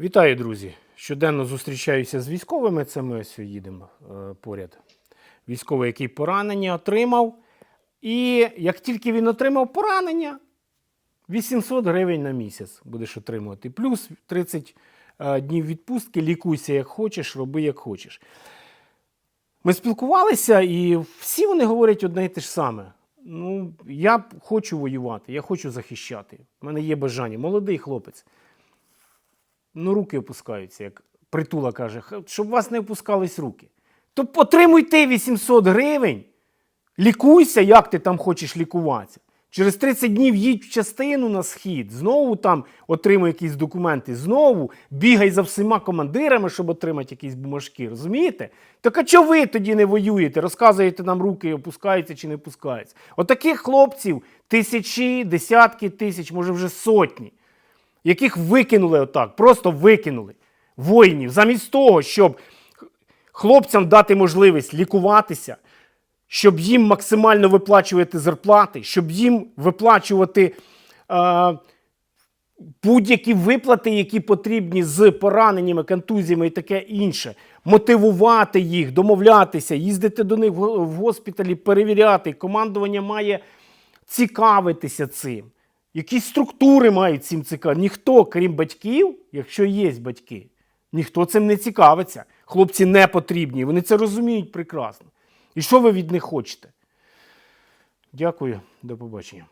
Вітаю, друзі! Щоденно зустрічаюся з військовими. Це ми ось їдемо е, поряд. Військовий, який поранення отримав. І як тільки він отримав поранення, 800 гривень на місяць будеш отримувати. Плюс 30 е, днів відпустки, лікуйся як хочеш, роби як хочеш. Ми спілкувалися, і всі вони говорять одне і те ж саме. Ну, я хочу воювати, я хочу захищати. У мене є бажання. Молодий хлопець. Ну, руки опускаються, як притула каже, щоб у вас не опускались руки. То отримуйте 800 гривень, лікуйся, як ти там хочеш лікуватися. Через 30 днів їдь в частину на схід, знову там отримуй якісь документи, знову бігай за всіма командирами, щоб отримати якісь бумажки. Розумієте? Так а чого ви тоді не воюєте? Розказуєте нам руки, опускаються чи не опускаються. Отаких хлопців тисячі, десятки тисяч, може вже сотні яких викинули отак, просто викинули воїнів, замість того, щоб хлопцям дати можливість лікуватися, щоб їм максимально виплачувати зарплати, щоб їм виплачувати е, будь-які виплати, які потрібні з пораненнями, контузіями і таке інше, мотивувати їх, домовлятися, їздити до них в госпіталі, перевіряти. Командування має цікавитися цим. Якісь структури мають цим цікавити. Ніхто, крім батьків, якщо є батьки, ніхто цим не цікавиться. Хлопці не потрібні, вони це розуміють прекрасно. І що ви від них хочете? Дякую, до побачення.